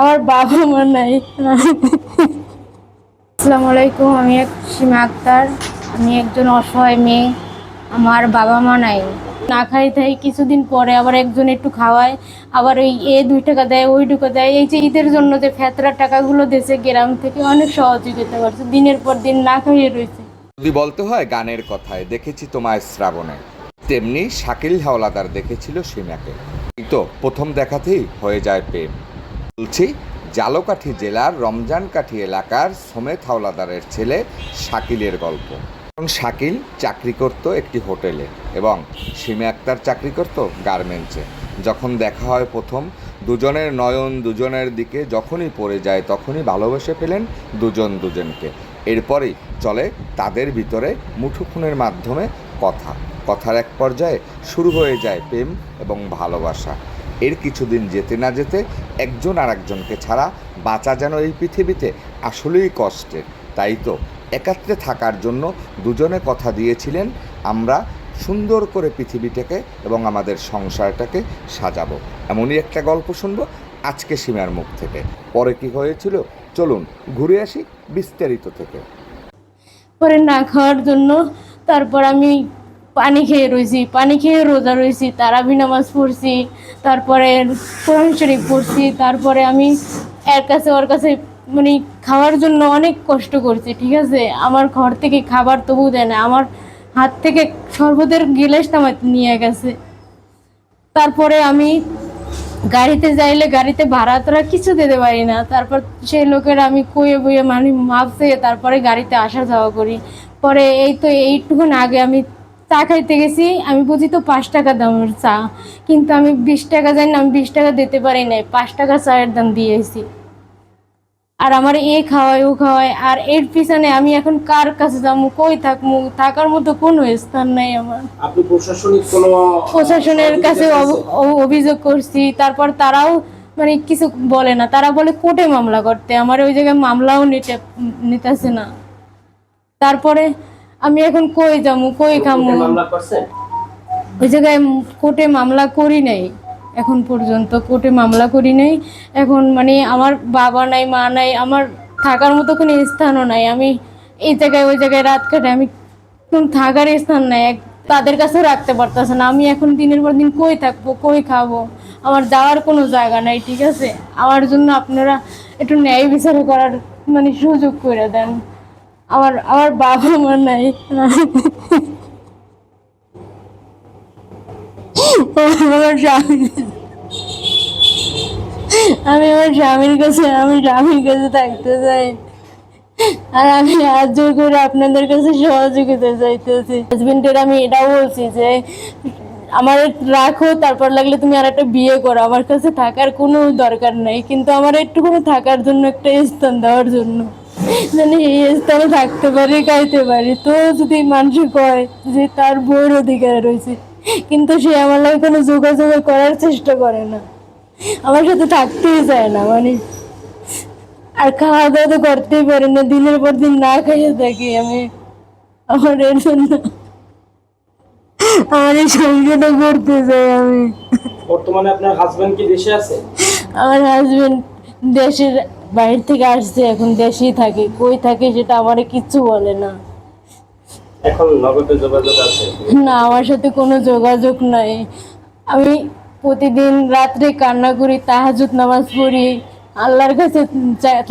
আমার বাবা মা নাই। আসসালামু আলাইকুম আমি এক সীমা আক্তার। আমি একজন অসহায় মেয়ে আমার বাবা মা নাই। না খাই থাই কিছুদিন পরে আবার একজন একটু খাওয়ায় আবার ওই এ দুই টাকা দেয় ওই টাকা দেয়। এই যে ঈদের জন্য যে ফেতরার টাকাগুলো দেশে গ্রাম থেকে অনেক সহযোগিতা করছে দিনের পর দিন না খাইয়ে রয়েছে। যদি বলতে হয় গানের কথায় দেখেছি তোমায় শ্রাবণে। তেমনি শাকিল হাওলাদার দেখেছিল সীমাকে। এই তো প্রথম দেখাতেই হয়ে যায় প্রেম। বলছি, জালকাঠি জেলার রমজানকাঠি এলাকার সোমেত হাওলাদারের ছেলে শাকিলের গল্প। এবং শাকিল চাকরি করত একটি হোটেলে এবং সীমা আক্তার চাকরি করত গার্মেন্টসে। যখন দেখা হয় প্রথম, দুজনের নয়ন দুজনের দিকে যখনই পড়ে যায় তখনই ভালোবেসে ফেলেন দুজন দুজনকে। এরপরেই চলে তাদের ভিতরে মুঠোফোনের মাধ্যমে কথা। কথার এক পর্যায়ে শুরু হয়ে যায় প্রেম এবং ভালোবাসা। এর কিছুদিন যেতে না যেতে একজন আর একজনকে ছাড়া বাঁচা যেন এই পৃথিবীতে আসলেই কষ্টের। তাই তো একাত্রে থাকার জন্য দুজনে কথা দিয়েছিলেন, আমরা সুন্দর করে পৃথিবীটাকে এবং আমাদের সংসারটাকে সাজাবো। এমনই একটা গল্প শুনব আজকে সীমার মুখ থেকে। পরে কি হয়েছিল? চলুন ঘুরে আসি বিস্তারিত থেকে। পরে না খাওয়ার জন্য তারপর আমি পানি খেয়ে রয়েছি পানি খেয়ে রোজা রয়েছি তারাবি নামাজ পড়ছি, তারপরে কোরআন শরীফ পড়ছি, তারপরে আমি এর কাছে ওর কাছে মানে খাওয়ার জন্য অনেক কষ্ট করছি, ঠিক আছে? আমার ঘর থেকে খাবার তবু দেয় না, আমার হাত থেকে শরবতের গিলাসটা আমার নিয়ে গেছে। তারপরে আমি গাড়িতে যাইলে গাড়িতে ভাড়া তোরা কিছু দিতে পারি না, তারপর সেই লোকের আমি কয়ে বইয়ে মানে মাপ দিয়ে তারপরে গাড়িতে আসা যাওয়া করি। পরে এই তো এইটুকুন আগে আমি চা খাইতে গেছি আমি বুঝি তো পাঁচ টাকা দামের চা কিন্তু আমি বিশ টাকা জানি আমি বিশ টাকা দিতে পারি নাই পাঁচ টাকা চায়ের দাম দিয়েছি আর আমার এ খাওয়ায় ও খাওয়ায় আর এর পিছনে আমি এখন কার কাছে যাব কই থাকব থাকার মতো কোনো স্থান নাই আমার। আপনি প্রশাসনিক কোনো প্রশাসনের কাছে অভিযোগ করছি তারপর তারাও মানে কিছু বলে না তারা বলে কোর্টে মামলা করতে আমার ওই জায়গায় মামলাও নিতে নিতেছে না। তারপরে আমি এখন কই যাব কই খামু? ওই জায়গায় কোর্টে মামলা করি নাই এখন পর্যন্ত কোর্টে মামলা করি নাই। এখন মানে আমার বাবা নাই মা নাই আমার থাকার মতো কোনো স্থানও নাই। আমি এই জায়গায় ওই জায়গায় রাত কাটে আমি কোন থাকার স্থান নাই এক তাদের কাছেও রাখতে পারতেছে না। আমি এখন দিনের পর দিন কই থাকব কই খাব? আমার যাওয়ার কোনো জায়গা নাই ঠিক আছে? আমার জন্য আপনারা একটু ন্যায় বিচার করার মানে সুযোগ করে দেন। আমার আমার বাবা মা নাই। আমার স্বামী আমি আমার স্বামীর কাছে, আমি স্বামীর কাছে থাকতে চাই। আর আমি জোর করে আপনাদের কাছে সহযোগিতা চাইতেছি। হাজবেন্ডের আমি এটাও বলছি যে, আমার রাখো তারপর লাগলে তুমি আর একটা বিয়ে করো। আমার কাছে থাকার কোনো দরকার নেই, কিন্তু আমার একটুখানি থাকার জন্য একটা স্থান দেওয়ার জন্য। মানে এই থাকতে পারি খাইতে পারি। তো যদি মানুষ কয় যে তার বইয়ের অধিকার রয়েছে কিন্তু সে আমার লাগে কোনো যোগাযোগ করার চেষ্টা করে না। আমার সাথে থাকতেই চায় না মানে আর খাওয়া দাওয়া তো করতেই পারি না দিনের পর দিন না খাইয়ে থাকি আমি আমার এর জন্য। আমার এই সংসারটা করতে চাই আমি। বর্তমানে আপনার হাজবেন্ড কি দেশে আছে? আমার হাজবেন্ড দেশের বাইরে থেকে আসছে এখন দেশেই থাকে। কই থাকে সেটা আমারে কিচ্ছু বলে না। এখন নগদে যোগাযোগ আছে? না আমার সাথে কোনো যোগাযোগ নাই। আমি প্রতিদিন রাত্রে কান্না করি তাহাজুদ নামাজ পড়ি আল্লাহর কাছে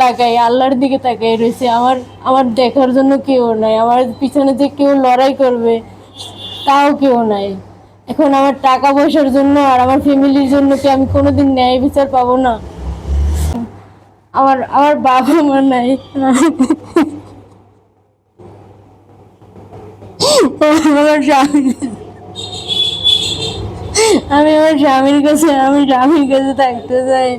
তাকাই আল্লাহর দিকে তাকাই রয়েছে। আমার আমার দেখার জন্য কেউ নাই। আমার পিছনে যে কেউ লড়াই করবে তাও কেউ নাই। এখন আমার টাকা পয়সার জন্য আর আমার ফ্যামিলির জন্য কি আমি কোনোদিন ন্যায় বিচার পাবো না? আমার আমার বাবা মা নাই। আমার স্বামী। আমি আমার স্বামীর কাছে, আমি স্বামীর কাছে থাকতে চাই।